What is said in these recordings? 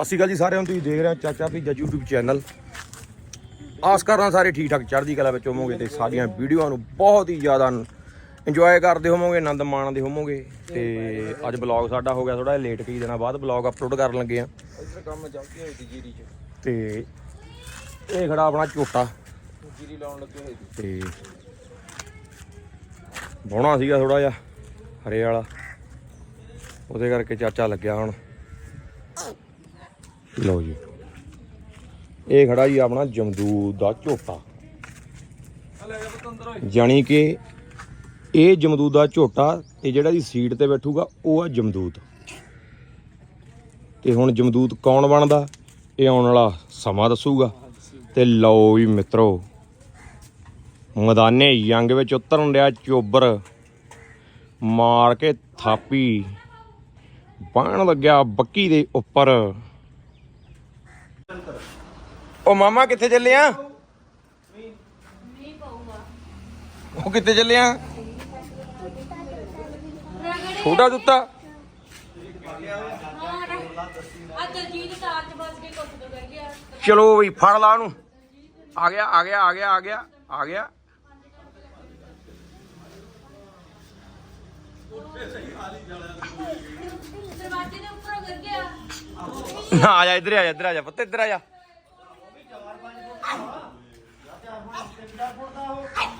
ਸਤਿ ਸ਼੍ਰੀ ਅਕਾਲ ਜੀ ਸਾਰਿਆਂ ਨੂੰ ਤੁਸੀਂ ਦੇਖ ਰਹੇ ਹੋ ਚਾਚਾ ਭੀਜਾ YouTube ਚੈਨਲ ਆਸ ਕਰਦਾ ਸਾਰੇ ਠੀਕ ਠਾਕ ਚੜ੍ਹਦੀ ਕਲਾ ਵਿੱਚ ਹੋਵੋਗੇ ਤੇ ਸਾਡੀਆਂ ਵੀਡੀਓਆਂ ਨੂੰ ਬਹੁਤ ਹੀ ਜ਼ਿਆਦਾ ਇੰਜੋਏ ਕਰਦੇ ਹੋਵੋਗੇ ਆਨੰਦ ਮਾਣਦੇ ਹੋਵੋਗੇ। ਤੇ ਅੱਜ ਬਲੌਗ ਸਾਡਾ ਹੋ ਗਿਆ ਥੋੜਾ ਲੇਟ ਕਈ ਦਿਨਾਂ ਬਾਅਦ ਬਲੌਗ ਅਪਲੋਡ ਕਰਨ ਲੱਗੇ ਆ ਇੱਧਰ ਕੰਮ ਚੱਲਦੀ ਹੋਈ ਸੀ ਜੀਰੀ 'ਚ। ਤੇ ਇਹ ਖੜਾ ਆਪਣਾ ਝੋਟਾ। ਜੀਰੀ ਲਾਉਣ ਲੱਗੇ ਹੋਏ ਸੀ। ਤੇ ਬੋਣਾ ਸੀਗਾ ਥੋੜਾ ਜਿਹਾ ਹਰੇ ਵਾਲਾ। ਉਹਦੇ ਕਰਕੇ ਚਾਚਾ ਲੱਗਿਆ ਹੁਣ। ਲਓ ਜੀ। ਇਹ ਖੜਾ ਜੀ ਆਪਣਾ ਜਮਦੂਦ ਦਾ ਝੋਟਾ। ਲੈ ਜਾਣੀ ਕਿ ਇਹ ਜਮਦੂਦ ਦਾ ਝੋਟਾ ਤੇ ਜਿਹੜਾ ਦੀ ਸੀਟ ਤੇ ਬੈਠੂਗਾ, ਉਹ ਆ ਜਮਦੂਤ। ਤੇ ਹੁਣ ਜਮਦੂਤ ਕੌਣ ਬਣਦਾ? ਇਹ ਆਉਣ ਵਾਲਾ ਸਮਾਂ ਦੱਸੂਗਾ। ਤੇ ਲਓ ਵੀ ਮਿੱਤਰੋ, ਮਦਾਨੇ ਯੰਗ ਵਿੱਚ ਉਤਰਨ ਰਿਹਾ ਚੋਬਰ। ਮਾਰ ਕੇ ਥਾਪੀ। ਬਾਣ ਲੱਗਿਆ ਬੱਕੀ ਦੇ ਉੱਪਰ। ਉਹ ਮਾਮਾ ਕਿੱਥੇ ਚੱਲੇ ਆ? ਉਹ ਕਿੱਥੇ ਚੱਲੇ ਆ? ਛੋਟਾ ਜੁੱਤਾ ਚਲੋ ਵੀ ਫੜ ਲਾ ਉਹਨੂੰ। ਆ ਗਿਆ ਆ ਗਿਆ ਆ ਗਿਆ ਆ ਗਿਆ ਆ ਗਿਆ। ਦਰਵਾਜ਼ੇ ਦੇ ਆ ਜਾ, ਇੱਧਰ ਆ ਜਾ, ਇੱਧਰ ਆ ਜਾ ਪੁੱਤ, ਇੱਧਰ ਆ ਜਾ।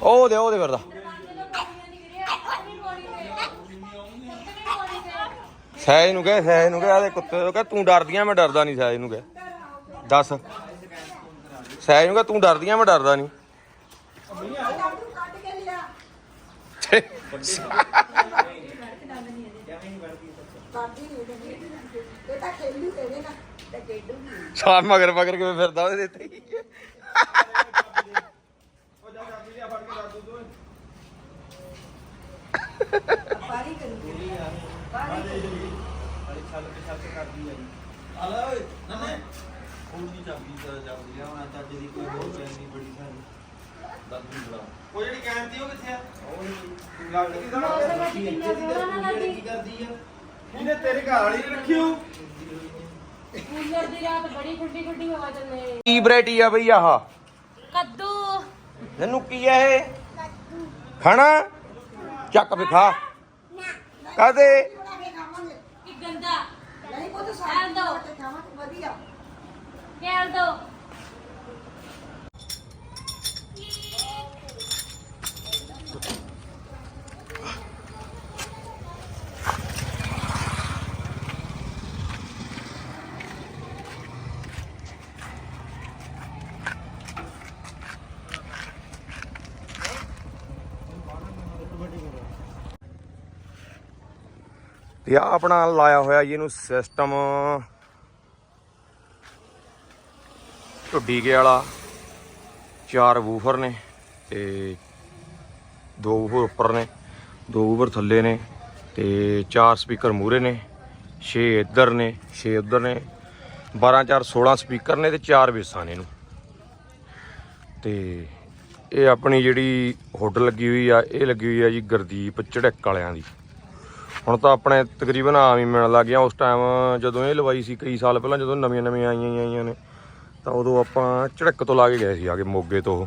ਉਹ ਦੇ ਉਹ ਦੇ ਫਿਰਦਾ ਸਹਿਜ ਨੂੰ ਕਹੇ, ਸਹਿਜ ਨੂੰ ਕਹੇ ਆਦੇ ਕੁੱਤੇ ਨੂੰ ਕਹੇ, ਤੂੰ ਡਰਦੀਆਂ, ਮੈਂ ਡਰਦਾ ਨਹੀਂ, ਸਹਿਜ ਨੂੰ ਕਹੇ। ਦੱਸ। ਸਹਿਜ ਨੂੰ ਕਹੇ, ਤੂੰ ਡਰਦੀਆਂ, ਮੈਂ ਡਰਦਾ ਨਹੀਂ। ਸਾਰ ਮਗਰ ਮਗਰ ਕਿਵੇਂ ਫਿਰਦਾ ਉਹਦੇ ਤੇ ਹੀ। ਅਰੇ ਛੱਲ ਤੇ ਛੱਲ ਕਰਦੀ ਆ ਜੀ ਆ ਲੈ ਓਏ ਨੰਨੇ ਉਹ ਦੀ ਚਾਬੀ ਤਾਂ ਚਾਬੀ ਆ ਹੁਣ ਚੱਜ ਦੀ ਕੋਈ ਹੋਰ ਚੈਨ ਨਹੀਂ ਬੜੀ ਸਾਰੀ ਦਾਦੂ ਬੜਾ ਉਹ ਜਿਹੜੀ ਦੀ ਉਹ ਕਿੱਥੇ ਆ? ਉਹ ਤੂੰ ਲੱਗ ਗਈ ਸਾਰਾ ਕੀ ਇੱਥੇ ਦੀ ਤਾਂ ਕੀ ਕਰਦੀ ਆ? ਇਹਨੇ ਤੇਰੇ ਘਰ ਵਾਲੀ ਨੇ ਰੱਖੀ ਹੋ ਕੂਲਰ ਦੀ ਰਾਤ ਬੜੀ ਠੰਡੀ ਠੰਡੀ ਹਵਾ ਚੱਲੇ। ਕੀ ਵੈਰਾਈਟੀ ਆ ਬਈ ਆਹ? ਕੱਦੂ। ਤੈਨੂੰ ਕੀ ਆ ਇਹ? ਖਾਣਾ? ਚੱਕ ਵੀ ਖਾ। ਕਾਦੇ ਕੀ ਗੰਦਾ? ਕਹਿਲ ਦੋ। ਕਹਿਲ ਦੋ। ਤੇ ਆ ਆਪਣਾ ਲਾਇਆ ਹੋਇਆ ਜੀ ਇਹਨੂੰ ਸਿਸਟਮ ਢੁੱਡੀ ਕੇ ਵਾਲਾ, ਚਾਰ ਵੂਫਰ ਨੇ ਤੇ ਦੋ ਵੂਫਰ ਉੱਪਰ ਨੇ, ਦੋ ਵੂਫਰ ਥੱਲੇ ਨੇ ਤੇ ਚਾਰ ਸਪੀਕਰ ਮੂਰੇ ਨੇ 6 ਇੱਧਰ ਨੇ 6 ਉੱਧਰ ਨੇ 12 4 16 ਸਪੀਕਰ ਨੇ ਤੇ ਚਾਰ ਬੇਸਾਂ ਨੇ ਇਹਨੂੰ। ਤੇ ਇਹ ਆਪਣੀ ਜਿਹੜੀ ਹੁੱਡ ਲੱਗੀ ਹੋਈ ਆ, ਇਹ ਲੱਗੀ ਹੋਈ ਆ ਜੀ ਗੁਰਦੀਪ ਝੜਕ ਵਾਲਿਆਂ ਦੀ। ਹੁਣ ਤਾਂ ਆਪਣੇ ਤਕਰੀਬਨ ਆਮ ਹੀ ਮਿਲਣ ਲੱਗ ਗਿਆ। ਉਸ ਟਾਈਮ ਜਦੋਂ ਇਹ ਲਵਾਈ ਸੀ, ਕਈ ਸਾਲ ਪਹਿਲਾਂ ਜਦੋਂ ਨਵੀਆਂ ਨਵੀਆਂ ਆਈਆਂ ਆਈਆਂ ਨੇ, ਤਾਂ ਉਦੋਂ ਆਪਾਂ ਝੜਕ ਤੋਂ ਲਾ ਕੇ ਗਏ ਸੀ ਆਗੇ ਮੋਗੇ ਤੋਂ। ਉਹ।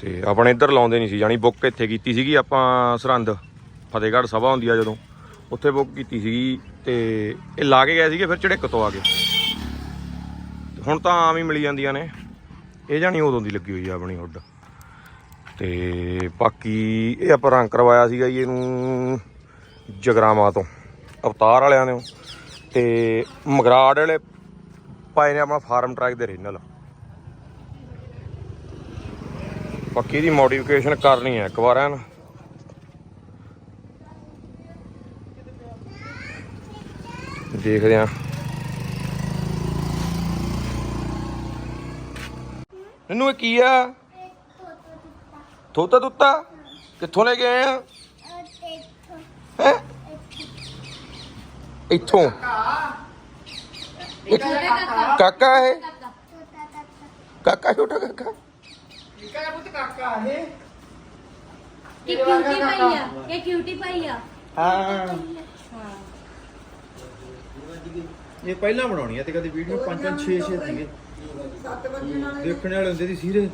ਤੇ ਆਪਣੇ ਇੱਧਰ ਲਾਉਂਦੇ ਨਹੀਂ ਸੀ ਜਾਨੀ ਬੁੱਕ ਇੱਥੇ ਕੀਤੀ ਸੀਗੀ ਆਪਾਂ ਸਰਹੰਦ, ਫਤਿਹਗੜ੍ਹ ਸਭਾ ਹੁੰਦੀ ਆ ਜਦੋਂ। ਉੱਥੇ ਬੁੱਕ ਕੀਤੀ ਸੀਗੀ ਤੇ ਇਹ ਲਾ ਕੇ ਗਏ ਸੀਗੇ ਫਿਰ ਝੜਕ ਤੋਂ ਆ ਕੇ ਹੁਣ ਤਾਂ ਆਮ ਹੀ ਮਿਲੀ ਜਾਂਦੀਆਂ ਨੇ। ਇਹ ਜਾਨੀ ਉਦੋਂ ਦੀ ਲੱਗੀ ਹੋਈ ਆ ਆਪਣੀ ਹੁੱਡ ਤੇ ਬਾਕੀ ਇਹ ਆਪਾਂ ਰੰਗ ਕਰਵਾਇਆ ਸੀਗਾ ਜੀ ਇਹਨੂੰ ਜਗਰਾਮਾ ਤੋਂ, ਅਵਤਾਰ ਵਾਲਿਆਂ ਨੇ ਤੇ ਮਗਰਾੜ ਵਾਲੇ ਪਾਏ ਨੇ ਆਪਣਾ ਫਾਰਮ ਟਰੈਕ ਦੇ ਰੀਨਲ। ਬਾਕੀ ਇਹਦੀ ਮੋਡੀਫਿਕੇਸ਼ਨ ਕਰਨੀ ਹੈ ਇੱਕ ਵਾਰ ਐਨ। ਦੇਖਦੇ ਆ ਇਹਨੂੰ ਇਹ ਕੀ ਆ? ਤੋਤਾ ਤੁੱਤਾ ਕਿੱਥੋਂ ਲੈ ਕੇ ਆਏ ਆ? ਹੈ? ਇੱਥੋਂ। ਇਹ? ਕਾਕਾ। ਹੈ ਕਾਕਾ ਛੋਟਾ ਕਾਕਾ? ਇਹ। ਕਿਊਟੀ ਪਾਈ ਆ। ਇਹ ਕਿਊਟੀ ਪਾਈ ਆ। ਹਾਂ। ਹਾਂ। ਇਹ ਪਹਿਲਾਂ ਬਣਾਉਣੀ ਆ ਤੇ ਕਦੇ ਵੀਡੀਓ 5 5 6 6 ਸੀਗੇ। ਦੇਖਣ ਵਾਲੇ ਹੁੰਦੇ ਸੀ ਸੀਰੇ।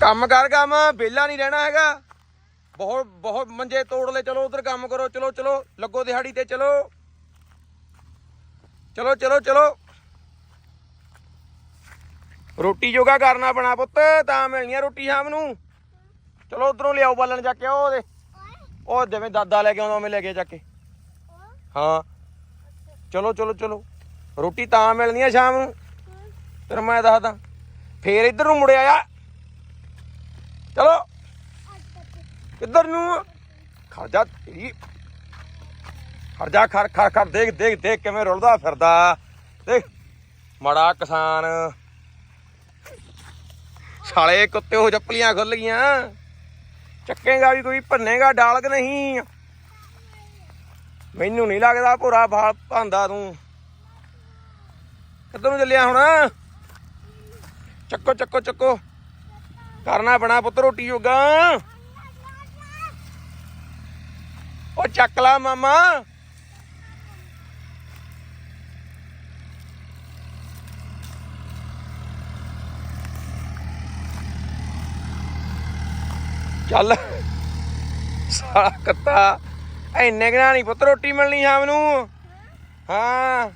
ਕੰਮ ਕਰ ਕੰਮ, ਵਿਹਲਾ ਨਹੀਂ ਰਹਿਣਾ ਹੈਗਾ। ਬਹੁਤ ਬਹੁਤ ਮੰਜੇ ਤੋੜ ਲੈ ਚਲੋ ਉਧਰ ਕੰਮ ਕਰੋ, ਚਲੋ ਚਲੋ, ਲੱਗੋ ਦਿਹਾੜੀ ਤੇ ਚਲੋ। ਚਲੋ ਚਲੋ ਚਲੋ। ਰੋਟੀ ਜੋਗਾ ਕਰਨਾ ਬਣਾ ਪੁੱਤ, ਤਾਂ ਮਿਲਣੀ ਆ ਰੋਟੀ ਸ਼ਾਮ ਨੂੰ। ਚਲੋ ਉਧਰੋਂ ਲਿਆਓ ਬਾਲਣ ਜਾ ਕੇ, ਉਹ ਉਹਦੇ ਉਹ ਜਿਵੇਂ ਦਾਦਾ ਲੈ ਕੇ ਆਉਂਦਾ, ਉਵੇਂ ਲੈ ਕੇ ਜਾ ਕੇ। ਹਾਂ। ਚਲੋ ਚਲੋ ਚਲੋ। ਰੋਟੀ ਤਾਂ ਮਿਲਣੀ ਆ ਸ਼ਾਮ ਨੂੰ। ਤੇਰਾ ਮੈਂ ਦੱਸਦਾ, ਫੇਰ ਇੱਧਰ ਨੂੰ ਮੁੜਿਆ ਆ। ਚਲੋ। ਕਿੱਧਰ ਨੂੰ? ਖੜ ਜਾ ਤੇਰੀ। ਖੜ ਜਾ, ਖੜ ਖੜ ਖੜ। ਦੇਖ ਦੇਖ ਦੇਖ ਕਿਵੇਂ ਰੁਲਦਾ ਫਿਰਦਾ। ਦੇਖ, ਮੜਾ ਕਿਸਾਨ। ਸਾਲੇ ਕੁੱਤੇ ਹੋ ਜੱਪਲੀਆਂ ਖੁੱਲ ਗਈਆਂ। ਚੱਕੇਗਾ ਵੀ ਕੋਈ, ਭੰਨੇਗਾ ਡਾਲ ਨਹੀਂ। ਮੈਨੂੰ ਨਹੀਂ ਲੱਗਦਾ ਭੋਰਾ ਫਾਲ ਭਾਂਦਾ ਤੂੰ। ਕਿੱਧਰ ਨੂੰ ਚੱਲਿਆ ਹੁਣ? ਚੱਕੋ ਚੱਕੋ ਚੱਕੋ। ਕਰਨਾ ਬਣਾ ਪੁੱਤ ਰੋਟੀ ਜੋਗਾ। ਉਹ ਚੱਕ ਲਾ ਮਾਮਾ। ਚੱਲ। ਸਾਲਾ ਕੱਤਾ ਐਨੇ ਕਿਨਾ ਨਹੀਂ ਪੁੱਤ ਰੋਟੀ ਮਿਲਣੀ ਸ਼ਾਮ ਨੂੰ। ਹਾਂ।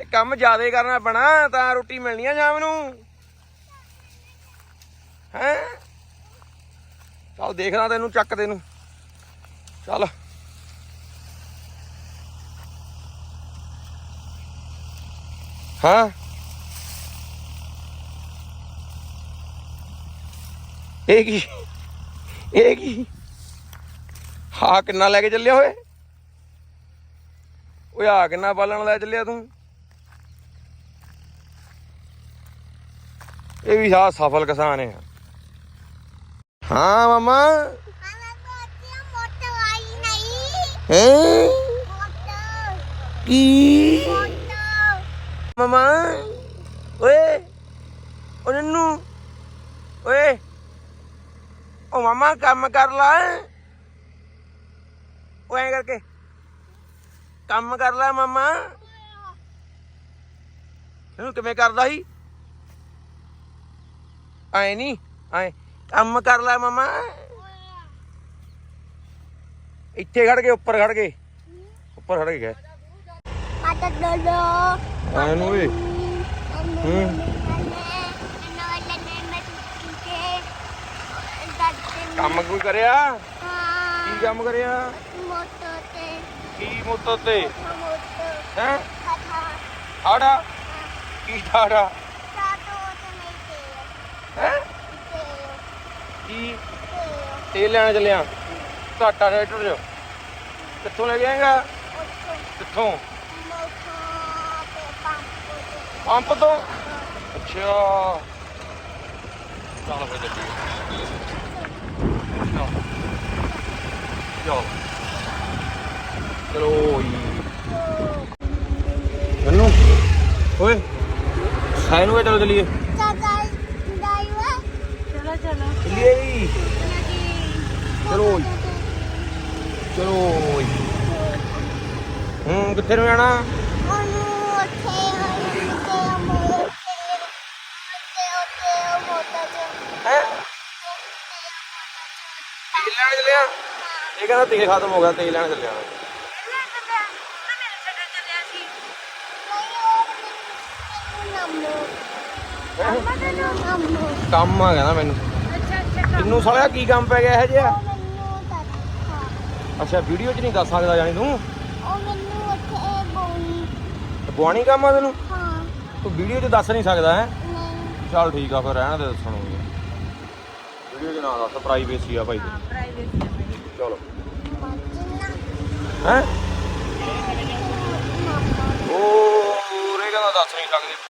ਇਹ ਕੰਮ ਜ਼ਿਆਦਾ ਕਰਨਾ ਪੈਣਾ, ਤਾਂ ਰੋਟੀ ਮਿਲਣੀ ਆ ਸ਼ਾਮ ਨੂੰ। ਹੈਂ? ਚੱਲ ਦੇਖਦਾ ਤੈਨੂੰ, ਚੱਕ ਤੈਨੂੰ। ਚੱਲ। ਹਾਂ। ਇਹ ਕੀ? ਇਹ ਕੀ? ਹਾ ਕਿੰਨਾ ਲੈ ਕੇ ਚੱਲਿਆ ਓਏ? ਓਏ ਆ ਕਿੰਨਾ ਬਾਲਣ ਲੈ ਚੱਲਿਆ ਤੂੰ? ਇਹ ਵੀ ਸਾ ਸਫਲ ਕਿਸਾਨ ਹੈ ਹਾਂ, ਮਮਾ। ਹੈ? ਕੀ? ਮਮਾ। ਓਏ, ਓ ਨੰਨੂ। ਓਏ। ਓ ਮਮਾ, ਕੰਮ ਕਰ ਲੈ। ਓਏ ਐਂ ਕਰਕੇ। ਕੰਮ ਕਰ ਲੈ, ਮਮਾ। ਇਹਨੂੰ ਕਿਵੇਂ ਕਰਦਾ ਸੀ? ਐ ਨਹੀਂ ਐ ਕੰਮ ਕਰ ਲੈ ਮਮਾ। ਇੱਥੇ ਖੜ ਕੇ ਉੱਪਰ ਖੜ ਕੇ ਉੱਪਰ ਖੜ ਕੇ ਗਏ। ਐ ਨੂੰ ਓਏ ਹੂੰ। ਕੰਮ ਕੋਈ ਕਰਿਆ? ਕੀ ਕੰਮ ਕਰਿਆ? ਕੀ ਮੋਟੋ ਤੇ? ਹੈ? ਆੜਾ ਕੀ ਆੜਾ ਹੈ ਕੀ ਤੇਲ ਲੈਣ ਚੱਲਿਆ ਘਾਟਾ ਰੇਟਰ ਚ ਕਿੱਥੋਂ ਲੈ ਜਾਏਗਾ ਆਏਗਾ? ਕਿੱਥੋਂ? ਪੰਪ ਤੋਂ? ਅੱਛਾ। ਚੱਲ ਫਿਰ ਚੱਲੀਏ। ਚੱਲ। ਚਲੋ। ਜੀ ਓਏ। ਸਾਈਨ ਵੇ ਚਲੋ ਚਲੀਏ ਚਲੋ ਚਲੋ ਚਲੀਏ ਜੀ ਚਲੋ ਜੀ। ਚਲੋ। ਹੂੰ ਕਿੱਥੇ ਨੂੰ ਜਾਣਾ? ਹੈ? ਤੇਲ ਲੈਣ ਚੱਲਿਆ? ਇਹ ਕਹਿੰਦਾ ਤੇਲ ਖਤਮ ਹੋ ਗਿਆ ਤੇਲ ਲੈਣ ਚੱਲਿਆ। ਕੰਮ ਆ ਕਹਿੰਦਾ ਮੈਨੂੰ। ਤੈਨੂੰ ਸਾਲਿਆ ਕੀ ਕੰਮ ਪੈ ਗਿਆ ਇਹ ਜਿਹਾ? ਅੱਛਾ ਵੀਡੀਓ 'ਚ ਨਹੀਂ ਦੱਸ ਸਕਦਾ ਜਾਨੀ ਤੂੰ? ਕੰਮ ਆ ਤੈਨੂੰ? ਤੂੰ ਵੀਡੀਓ 'ਚ ਦੱਸ ਨਹੀਂ ਸਕਦਾ ਹੈ? ਚੱਲ ਠੀਕ ਆ ਫਿਰ ਰਹਿਣ ਦੇ ਦੱਸਣ ਨੂੰ। ਵੀਡੀਓ 'ਚ ਨਾ ਦੱਸ ਪ੍ਰਾਈਵੇਸੀ ਆ ਭਾਈ। ਚਲੋ। ਹੈ? ਉਹ ਰੇ ਕਹਿੰਦਾ ਦੱਸ ਨਹੀਂ ਸਕਦੇ।